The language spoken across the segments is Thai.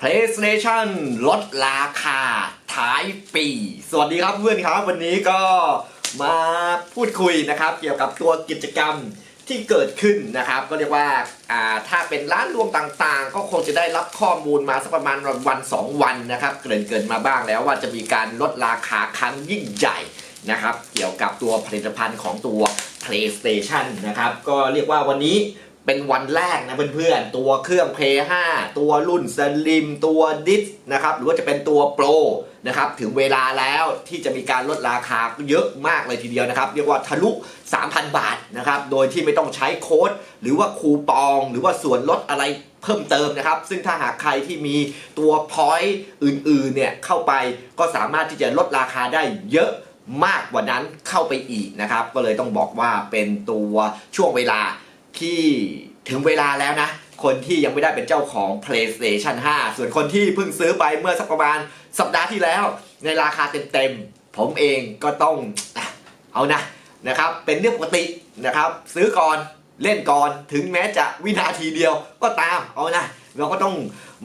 PlayStation ลดราคาท้ายปี สวัสดีครับเพื่อนครับ วันนี้ก็มาพูดคุยนะครับ เกี่ยวกับตัวกิจกรรมที่เกิดขึ้นนะครับ ก็เรียกว่าอ่าถ้าเป็นร้านรวมต่างๆ ก็คงจะได้รับข้อมูลมาสักประมาณวันสองวันนะครับ เกริ่นเกินมาบ้างแล้วว่าจะมีการลดราคาครั้งยิ่งใหญ่นะครับ เกี่ยวกับตัวผลิตภัณฑ์ของตัว PlayStation นะครับ ก็เรียกว่าวันนี้ เป็นวันแรกนะเพื่อนๆ ตัวเครื่อง Play 5ตัวรุ่น Slim ตัวดิสนะครับ หรือว่าจะเป็นตัว Pro นะครับ ถึงเวลาแล้วที่จะมีการลดราคาเยอะมากเลยทีเดียวนะครับ เรียกว่าทะลุ 3,000 บาทนะครับ โดยที่ไม่ต้องใช้โค้ด หรือว่าคูปอง หรือว่าส่วนลดอะไรเพิ่มเติมนะครับ ซึ่งถ้าหากใครที่มีตัว point อื่นๆเนี่ยเข้าไปก็สามารถที่จะลดราคาได้เยอะมากกว่านั้นเข้าไปอีกนะครับ ก็เลยต้องบอกว่าเป็นตัวช่วงเวลา ที่ถึงเวลาแล้วนะ คนที่ยังไม่ได้เป็นเจ้าของ PlayStation 5 ส่วนคนที่เพิ่งซื้อไปเมื่อสักประมาณสัปดาห์ที่แล้ว ในราคาเต็มๆ ผมเองก็ต้องเอานะนะครับ เป็นเรื่องปกตินะครับ ซื้อก่อนเล่นก่อนถึงแม้จะวินาทีเดียวก็ตามเอานะเราก็ต้อง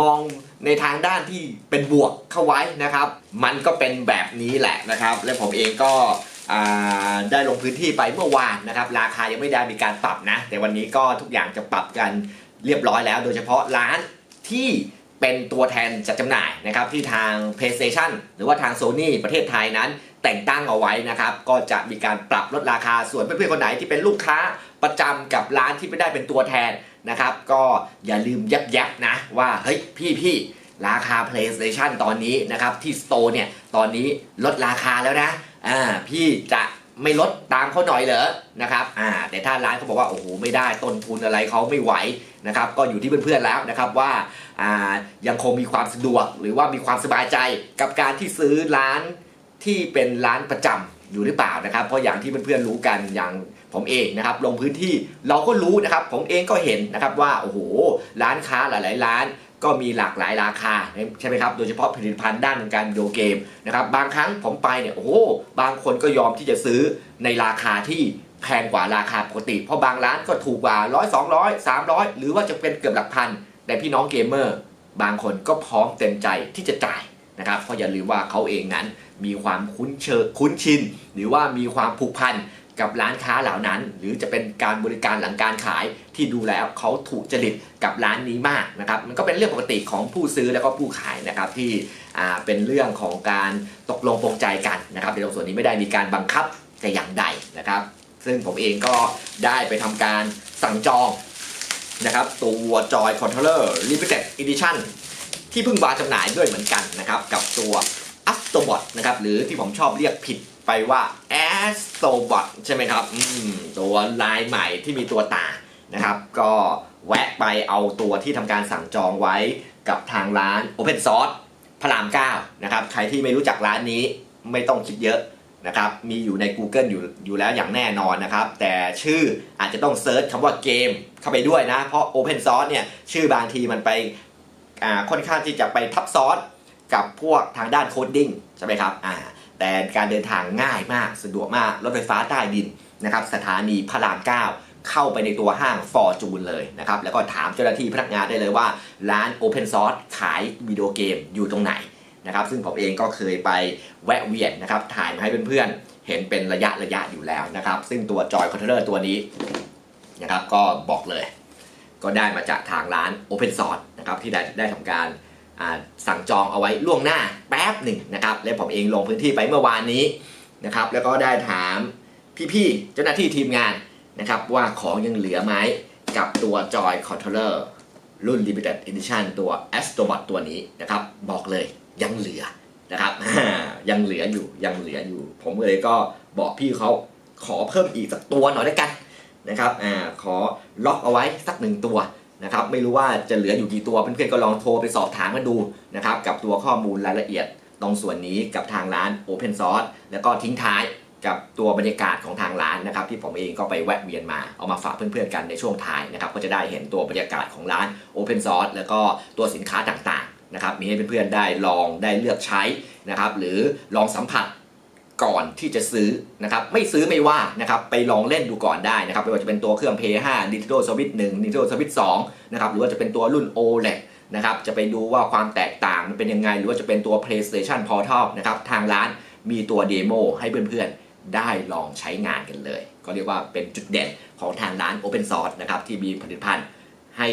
มองในทางด้านที่เป็นบวกเข้าไว้นะครับ มันก็เป็นแบบนี้แหละนะครับ และผมเองก็ ได้ลงพื้นที่ไปเมื่อวานนะครับราคายังไม่ได้มีการปรับนะ แต่วันนี้ก็ทุกอย่างจะปรับกันเรียบร้อยแล้ว โดยเฉพาะร้านที่เป็นตัวแทนจัดจำหน่ายนะครับที่ทาง PlayStation หรือว่าทาง Sony ประเทศไทยนั้น แต่งตั้งเอาไว้นะครับ ก็จะมีการปรับลดราคาส่วนเพื่อนๆคนไหนที่เป็นลูกค้าประจำกับร้านที่ไม่ได้เป็นตัวแทนนะครับ ก็อย่าลืมยับยับนะว่าเฮ้ยพี่พี่ๆราคา PlayStation ตอนนี้นะครับที่ Store เนี่ยตอนนี้ลดราคาแล้วนะ อ่าพี่จะไม่ลดตามเขาหน่อยเหรอนะครับอ่าแต่ถ้าร้านเขาบอกว่าโอ้โหไม่ได้ต้นทุนอะไรเขาไม่ไหวนะครับก็อยู่ที่เพื่อนๆแล้วนะครับว่าอ่ายังคงมีความสะดวก หรือว่ามีความสบายใจกับการที่ซื้อร้านที่เป็นร้านประจำอยู่หรือเปล่านะครับ เพราะอย่างที่เพื่อนๆรู้กันอย่างผมเองนะครับลงพื้นที่เราก็รู้นะครับผมเองก็เห็นนะครับว่าโอ้โหร้านค้าหลาย ๆ ร้าน ก็มีหลากหลายราคาใช่ไหมครับ โดยเฉพาะผลิตภัณฑ์ด้านการวิดีโอเกมนะครับ บางครั้งผมไปเนี่ยโอ้โหบางคนก็ยอมที่จะซื้อในราคาที่แพงกว่าราคาปกติ เพราะบางร้านก็ถูกกว่าร้อยสองร้อยสามร้อยหรือว่าจะเป็นเกือบหลักพัน แต่พี่น้องเกมเมอร์ บางคนก็พร้อมเต็มใจที่จะจ่ายนะครับเพราะอย่าลืมว่าเขาเองนั้นมีความคุ้นเชยคุ้นชิน หรือว่ามีความผูกพัน กับร้านค้าเหล่านั้น หรือจะเป็นการบริการหลังการขายที่ดูแล้วเขาถูกจริตกับร้านนี้มากนะครับมันก็เป็นเรื่องปกติของผู้ซื้อแล้วก็ผู้ขายนะครับที่เป็นเรื่องของการตกลงปรงใจกันนะครับในตรงส่วนนี้ไม่ได้มีการบังคับแต่อย่างใดนะครับ ซึ่งผมเองก็ได้ไปทำการสั่งจองนะครับตัว Joy Controller Limited Edition ที่เพิ่งวางจำหน่ายด้วยเหมือนกันนะครับกับตัว Astrobot นะครับหรือที่ผมชอบเรียกผิด ไปว่า Astrobot ใช่ไหมครับตัวลายใหม่ที่มีตัวตานะครับ ก็แวะไปเอาตัวที่ทำการสั่งจองไว้กับทางร้าน Open Source พระราม9นะครับ ใครที่ไม่รู้จักร้านนี้ไม่ต้องคิดเยอะนะครับ มีอยู่ใน Google อยู่อยู่แล้วอย่างแน่นอนนะครับ แต่ชื่ออาจจะต้องเซิร์ชคำว่าเกมเข้าไปด้วยนะ เพราะ Open Source เนี่ยชื่อบางทีมันไปค่อนข้างที่จะไปทับซ้อนกับพวกทางด้านโคดดิ้งใช่ไหมครับอ่า แต่การเดินทางง่ายมากสะดวกมาก รถไฟฟ้าใต้ดินนะครับสถานีพระราม9เข้าไปในตัวห้างฟอร์จูนเลยนะครับแล้วก็ถามเจ้าหน้าที่พนักงานได้เลยว่า ร้าน Open Source ขายวิดีโอเกมอยู่ตรงไหนนะครับซึ่งผมเองก็เคยไปแวะเวียนนะครับถ่ายมาให้เพื่อนๆเห็นเป็นระยะระยะอยู่แล้วนะครับซึ่งตัวจอยคอนโทรลเลอร์ตัวนี้นะครับก็บอกเลย ก็ได้มาจากทางร้าน Open Source นะครับที่ได้ได้ทำการ สั่งจองเอาไว้ล่วงหน้าแป๊บหนึ่งนะครับ และผมเองลงพื้นที่ไปเมื่อวานนี้นะครับ แล้วก็ได้ถามพี่ๆเจ้าหน้าที่ทีมงานนะครับว่าของยังเหลือไหมกับตัว Joy Controller รุ่น Limited Edition ตัว Astrobot ตัวนี้นะครับ บอกเลยยังเหลือนะครับยังเหลืออยู่ยังเหลืออยู่ ผมเลยก็บอกพี่เขาขอเพิ่มอีกสักตัวหน่อยด้วยกันนะครับอ่าขอล็อกเอาไว้สักหนึ่งตัว นะครับไม่รู้ว่าจะเหลืออยู่กี่ตัวเพื่อนๆก็ลองโทรไปสอบถามกันดูนะครับกับตัวข้อมูลรายละเอียดตรงส่วนนี้กับทางร้าน Open Source แล้วก็ทิ้งท้ายกับตัวบรรยากาศของทางร้านนะครับที่ผมเองก็ไปแวะเวียนมาเอามาฝากเพื่อนๆกันในช่วงท้ายนะครับก็จะได้เห็นตัวบรรยากาศของร้าน Open Source แล้วก็ตัวสินค้าต่างๆนะครับมีให้เพื่อนๆได้ลองได้เลือกใช้นะครับหรือลองสัมผัส ก่อนที่จะซื้อนะครับไม่ซื้อไม่ว่านะครับไปลองเล่นดูก่อนได้นะครับไม่ว่าจะเป็นตัวเครื่อง Play 5 Nintendo Switch 1 Nintendo Switch 2นะครับหรือว่าจะเป็นตัวรุ่น OLED นะครับจะไปดูว่าความแตกต่างมันเป็นยังไง หรือว่าจะเป็นตัว PlayStation Portal นะครับทางร้านมีตัวเดโมให้เพื่อนๆ ได้ลองใช้งานกันเลย ก็เรียกว่าเป็นจุดเด่นของทางร้าน Open Source นะครับที่มีผลิตภัณฑ์ให้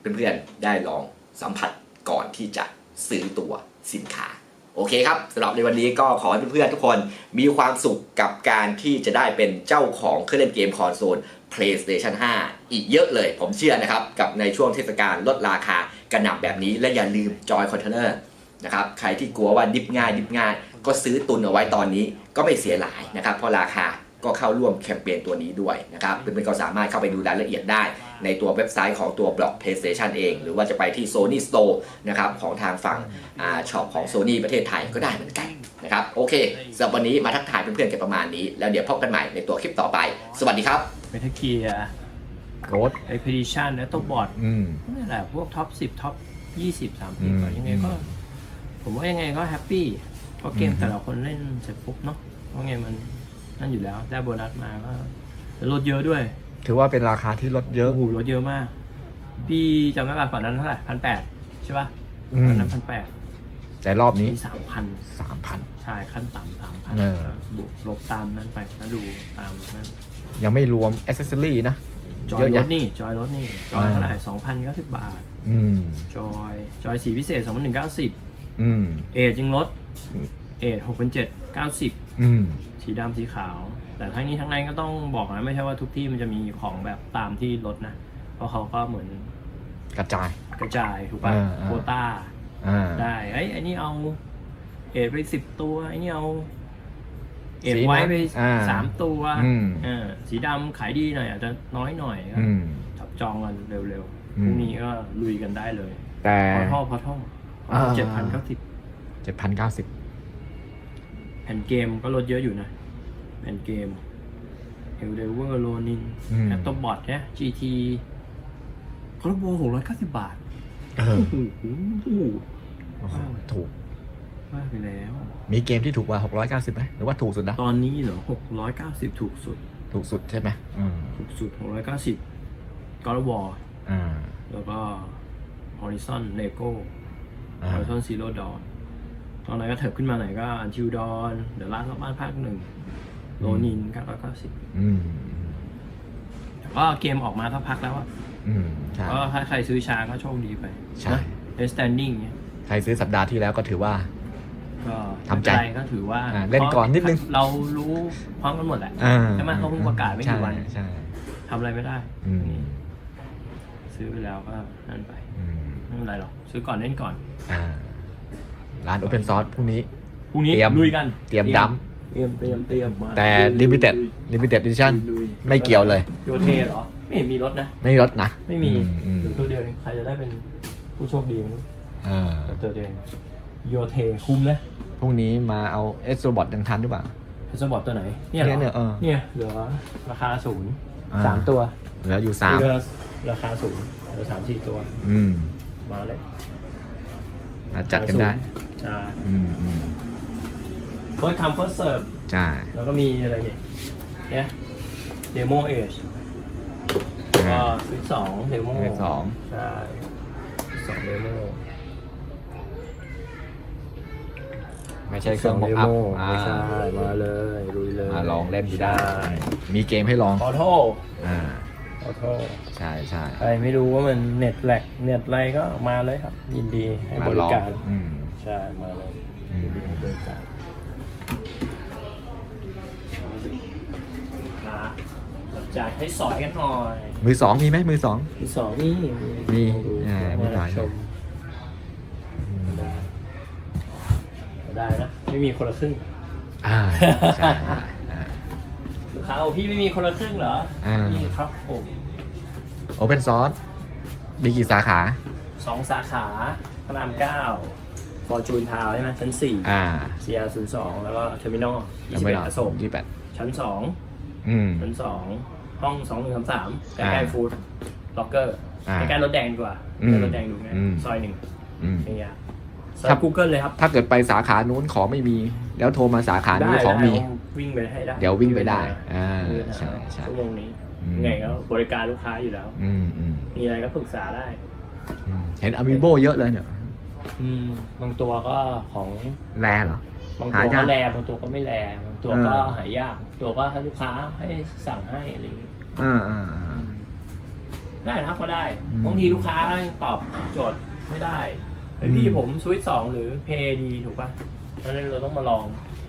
เพื่อนๆ ได้ลองสัมผัสก่อนที่จะซื้อตัวสินค้า โอเคครับสำหรับในวันนี้ก็ขอให้เพื่อนๆทุกคนมีความสุขกับการที่จะได้เป็นเจ้าของเครื่องเล่นเกมคอนโซล PlayStation 5 อีกเยอะเลย ผมเชื่อนะครับ กับในช่วงเทศกาลลดราคากระหน่ำแบบนี้ และอย่าลืมจอยคอนเทนเนอร์นะครับใครที่กลัวว่าดิบง่าย ดิบง่าย ก็ซื้อตุนเอาไว้ตอนนี้ก็ไม่เสียหลายนะครับเพราะราคาก็เข้าร่วมแคมเปญตัวนี้ด้วยนะครับเพื่อนๆก็สามารถเข้าไปดูรายละเอียดได้ ในตัวเว็บไซต์ของตัวบล็อก PlayStation เอง หรือว่าจะไปที่ Sony Store นะครับของทางฝั่งอ่าช็อปของ Sony ประเทศไทยก็ได้เหมือนกันนะครับโอเคสำหรับวันนี้มาทักทายเพื่อนๆกันประมาณนี้ แล้วเดี๋ยวพบกันใหม่ในตัวคลิปต่อไป สวัสดีครับเมทัลเกียร์โกดไอพีดิชันและตัวบอร์ดอืมนี่แหละพวกท็อป10ท็อป20 30อืมก็ยังไงก็ ผมว่ายังไงก็แฮปปี้เพราะเกมอืมแต่ละคนเล่นเสร็จปุ๊บเนาะเพราะไงมันนั่นอยู่แล้วได้โบนัสมาก็ลดเยอะด้วย ถือว่าเป็นราคาที่ลดเยอะ โอ้โหลดเยอะมาก พี่จำได้ป่ะก่อนนั้นเท่าไหร่พันแปดใช่ป่ะอืม ตอนนั้นพันแปดแต่รอบนี้มีสามพันสามพัน ใช่ขั้นต่ำสามพันเออ บวกลบตามนั้นไปแล้วดูตามนั้นยังไม่รวมอ c เซสซอรี่นะ จอเยยอะรแยะถนี่จอยรถนี่จอยอ่าเท่าไหร่สองพันเก้าสิบบาท อืม จอย จอยสีพิเศษสองพันหนึ่งเก้าสิบอืม เอจยังลดอืม เอจหกพันเจ็ดเก้าสิบอืม สีดำสีขาว แต่ทั้งนี้ทั้งนั้นก็ต้องบอกนะไม่ใช่ว่าทุกที่มันจะมีของแบบตามที่ลดนะ เพราะเขาก็เหมือนกระจาย กระจายถูกป่ะอ่าอ่า โควต้า อ่า ได้ไอ้ยไอ้นี่เอา เอจไปสิบตัวไอ้นี่เอา เอจสีไว้ไปอ่าสามตัวอืม เออสีดำขายดีหน่อยอาจจะน้อยหน่อยก็อืม จับจองกันเร็วๆอืพมรุ่งนี้ก็ลุยกันได้เลยแต่ พอท่อพอท่ออ่า เจ็ดพันเก้าสิบเจ็ดพันเก้าสิบ แผ่นเกมก็ลดเยอะอยู่นะ แผ่นเกมเอลเดเวอร์โลนินอืม แอตโตบอทเนี่ย GT คอร์โบหกร้อยเก้าสิบบาทเออโอ้โหโอ้โหถูกว่าไปแล้ว มีเกมที่ถูกกว่าหกร้อยเก้าสิบไหมหรือว่าถูกสุดนะ ตอนนี้เหรอหกร้อยเก้าสิบถูกสุด ถูกสุดใช่ไหมอืมถูกสุดหกร้อยเก้าสิบกอร์วออ่าแล้วก็ Horizon Lego อ่า Horizon Zero Dawn ตอนนั้นก็เถิบขึ้นมาหน่อยก็ Until Dawn เดี๋ยวลาดรอบบ้านภาคหนึ่งโลนินเก้าร้อยเก้าสิบอืมแต่ก็เกมออกมาสักพักแล้วอะอืมใช่ก็ถ้าใครซื้อช้าก็โชคดีไปใช่เอสแตนดิ้งเนี่ยใครซื้อสัปดาห์ที่แล้วก็ถือว่า ก็ทำใจไม่เป็นไรก็ถือว่าอ่าเล่นก่อนนิดนึง เรารู้พร้อมกันหมดแหละ อ่าใช่ไหมเขาเพิ่งประกาศไม่กี่วัน ใช่ใช่ ทำอะไรไม่ได้อืม นี่ซื้อไปแล้วก็นั่นไปอืมไม่เป็นไรหรอกซื้อก่อนเล่นก่อน อ่า ร้าน Open Source พรุ่งนี้ พรุ่งนี้เตรียม ลุยกันเตรียมดัมเตรียมเตรียมเตรียมมาแต่ Limited Limited Edition ลุยไม่เกี่ยวเลย โยเทเหรอ ไม่เห็นมีรถนะ ไม่ลดนะไม่มีอือืมหรือตัวเดียวเองใครจะได้เป็นผู้โชคดีไมั้อ่าตัวเดียวเองโยเทคุ้มนะพรุ่งนี้มาเอาเอสโซบอทยังทันหรือเปล่าเฮสบอร์ดตัวไหน เนี่ยเหรอเนี่ยเนี่ยเออเนี่ยเหลือราคาศูนย์อ่า สามตัวเหลืออยู่สามเหลือราคาศูนย์เหลือสามสี่ตัว อืมมาเลย มาจัดกันได้ใช่อืมอืมเฟิร์สคัมเฟิร์สเซิร์ฟใช่แล้วก็มีอะไรเนี่ยเนี่ยเดโมเอชก็อ่าฟิตสองเดโมเลขสองใช่สองเดโมไม่ใช่เครื่องสบ็อกเดอัพโมอ่าไม่ใช่มาเลยลุยเลยมาลองเล่นดูได้ใช่มีเกมให้ลองออโต้อ่าออโต้ใช่ใช่ใครไม่รู้ว่ามันเน็ตแหลกเน็ตอะไรก็มาเลยครับ ยินดีให้มาบลริองการ อืม ใช่มาเลยอืมยินดีให้บริการนะจ่ายให้สอยกันหน่อยมือสองมีไหมมือสองที่สองนี่มีอ่ามีหลายชมได้ได้นะ ไม่มีคนละครึ่งอ่าใช่อ่าลูกค้าเอาพี่ไม่มีคนละครึ่งเหรออ่ามีครับผมโอเพนซอร์สมีกี่สาขาสองสาขาพระรามเก้า ฟอร์จูนทาวใช่ไหมชั้นสี่อ่า CR ศูนย์สองแล้วก็เทอร์มินอลยี่ยังสิบไม่เอ็ดหรออโศกยี่แปดชั้นสองอืม ชั้นสองห้องสองหนึ่งสามสามใกอ่าล้ๆฟู้ดล็อกเกอร์อ่าใกล้ๆรถแดงดีกว่าอืมใกล้รถแดงดูไงอืม ซอยหนึ่งอืมนี่อะเซิครัร์บช Google เลยครับถ้าเกิดไปสาขานู้นของไม่มี แล้วโทรมาสาขานี้ได้ของมี ได้วิ่งไปให้ได้เดี๋ยววิ่งไปได้อ่ามีปัญหาใช่ใช่ ชั่วโมงนี้อืม ยังไงก็บริการลูกค้าอยู่แล้ว อืมอืมมีอะไรก็ปรึกษาได้ อืมเห็นอามิโบเยอะเลยเนี่ย อืมบางตัวก็ของแรเหรอ บางหาตัวยากก็แรบางตัวก็ไม่แรบางตัวก็เออ หายากตัวก็ให้ลูกค้าให้สั่งให้อะไรอย่างงี้อ่าอ่าอ่าได้นะครับก็ได้อืม บางทีลูกค้าตอบโจทย์ไม่ได้ไอพี่อืมผมสวิตสองหรือเพย์ดีถูกป่ะเพราะฉะนั้นเราต้องมาลอง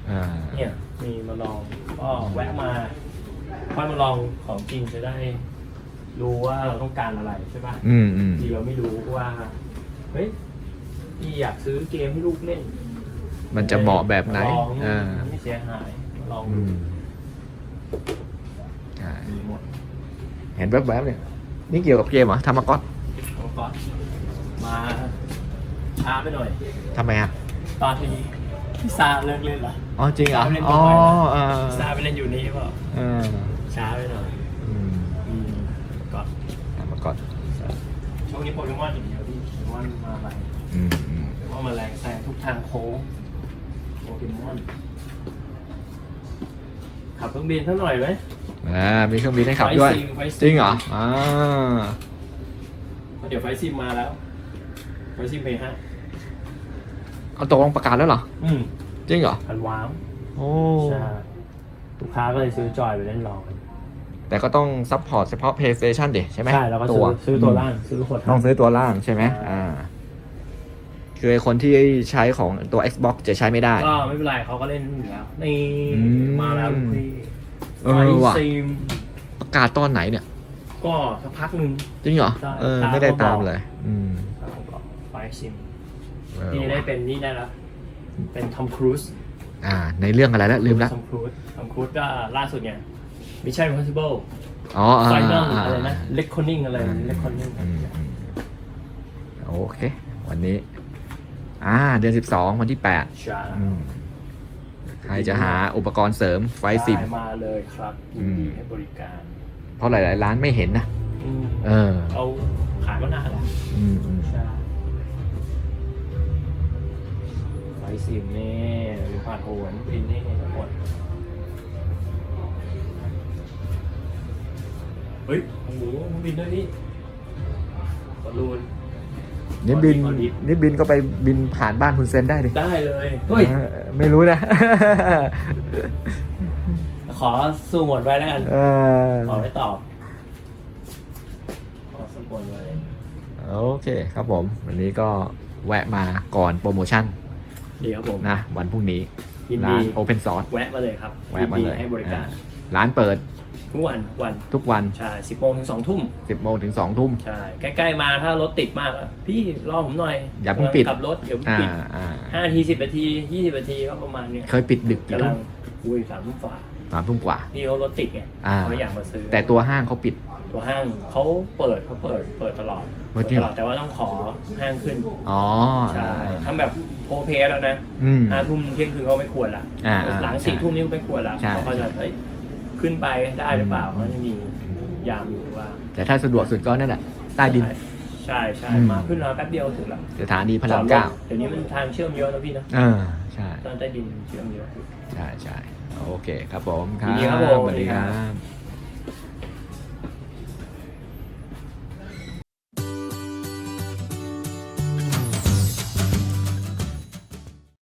อ่าเนี่ยมีมาลองก็แวะมาค่อยมาลองของจริงจะได้ รู้ว่าเราต้องการอะไรใช่ป่ะอืมอืมทีเราไม่รู้ว่าเฮ้ย พี่อยากซื้อเกมให้ลูกเล่นมันจะเหมาะแบบไหนลองอ่าไม่เสียหายมาลองอืดูมใช่มีหมดเห็นแวบๆเนี่ย นี่เกี่ยวกับเกมเหรอทำมาก๊อตแล้วก็มาช้าไปหน่อย ทำไมอะตอนนี้พิซาเลิกเล่นละอ๋อจริงเหรอเล่นอ๋ต่ออไปนะอ่าพิซาไปเล่นอยู่นี่เปล่าอ่าช้าไปหน่อยอืมอืมก็ทำมาก๊อตช่วงนี้โปเกมอนอย่างเดียวพี่โปเกมอนมาไปอืมอืมโปเกมอนมาแรงแซงทุกทางโค้งโปเกมอนขับเครื่องบินสักหน่อยไหมอ่ามีเครื่องบินให้ขับด้วย ไฟซิมไฟซิมจริงเหรออ่าเดี๋ยวไฟซิมมาแล้วไฟซิมเพย์ห้าเอาตกลงประกาศแล้วเหรอ อืมจริงเหรอพันว้าวโอ้ใช่ลูกค้าก็เลยซื้อจอยไปเล่นรอกันแต่ก็ต้องซัพพอร์ตเฉพาะ PlayStation ดิใช่ไหมใช่ แล้วก็ซื้อซื้อตัวล่าง ซื้อขวดต้องซื้อตัวล่างใช่ไหมใช่อ่า คือไอ้คนที่ใช้ของตัว Xbox จะใช้ไม่ได้ ก็ไม่เป็นไรเขาก็เล่นอยู่แล้วนี่อืม มาแล้วลูกพี่เออว่ะไฟซิมประกาศตอนไหนเนี่ย ก็สักพักหนึ่ง จริงเหรอ ใช่เออ ตามไม่ได้เขาบอกตามเลย อืมไฟซิมเออที่ได้เป็นนี่ได้แล้วเป็นทอมครูซอ่า ในเรื่องอะไรแล้วลืมแล้วทอมครูซทอมครูซก็ล่าสุดไง Mission Impossible อ๋ออ่า Final อ่าอะไรนะ Reckoning อะไร Reckoning อืมอืมโอเค วันนี้ อ่า เดือนสิบสองวันที่แปดใช่อืมใครจะหาอุปกรณ์เสริมไฟซิมได้มาเลยครับยินดีให้บริการเพราะหลาย ๆ ร้านไม่เห็นนะ อืมเออเอาขายมานานแล้วอืมอืมใช่ไฟซิมนี่มีผ่านโหนบินนี่ทั้งหมดเฮ้ยโอ้โหบินด้วยพี่บอลลูน นี่บินขอดิฟนี่บินก็ไปบินผ่านบ้านคุณเซนได้ดิ ได้เลยเฮ้ยเออไม่รู้นะ ขอสู้หมดไว้แล้วกันเออขอไม่ตอบ ขอสมบูรณ์ไว้โอเคครับผม วันนี้ก็แวะมาก่อนโปรโมชั่นดีครับผมนะวันพรุ่งนี้ยินร้าดีน Open Source แวะมาเลยครับแวะมาเลยนดีให้บริการ ร้านเปิด ทุกวันทุกวันทุกวันใช่สิบโมงถึงสองทุ่ม10โมงถึง2ทุ่ม ใช่ใกล้ๆมาถ้ารถติดมากอะพี่รอผมหน่อยอย่าเพิ่งปิดกลับรถเดี๋ยวอ่าปิดอ่าห้านาทีสิบนาทียี่สิบนาทีก็ประมาณเนี้ยเคยปิดดึกกี่กำลัทุ่งมอุ้ยสามทุ่มฝ่าสามทุ่มกว่าพี่เขารถติดไงอ่า เขาอยากมาซื้อแต่ตัวห้างเขาปิด ตัวห้างเขาเปิดเขาเปิดเปิดตลอดเปิดจริงตเหรลอ อดแต่ว่าต้องขอห้างขึ้นอ๋อใช่ทำแบบโพเพสแล้วนะอืม ห้าทุ่มเที่ยงคืนเขาไม่ควรละอ่าอ่าหลังสี่ทุ่มนี่ไม่ควรละใช่ เขาก็จะเอ้ย ขึ้นไปได้หรือเปล่าเขาจะมียามอยู่ว่า แต่ถ้าสะดวกสุดก็นั่นแหละใต้ดิน ใช่ใช่อืม มาขึ้นมาแป๊บเดียวถึงละสถานีพระรามเก้าเดี๋ยวนี้มันทางเชื่อมเยอะนะพี่นะเออใช่ ตอนใต้ดินเชื่อมเยอะ ใช่ใช่โอเคครับผมครัยินดีครับบผม สวัสดีครับ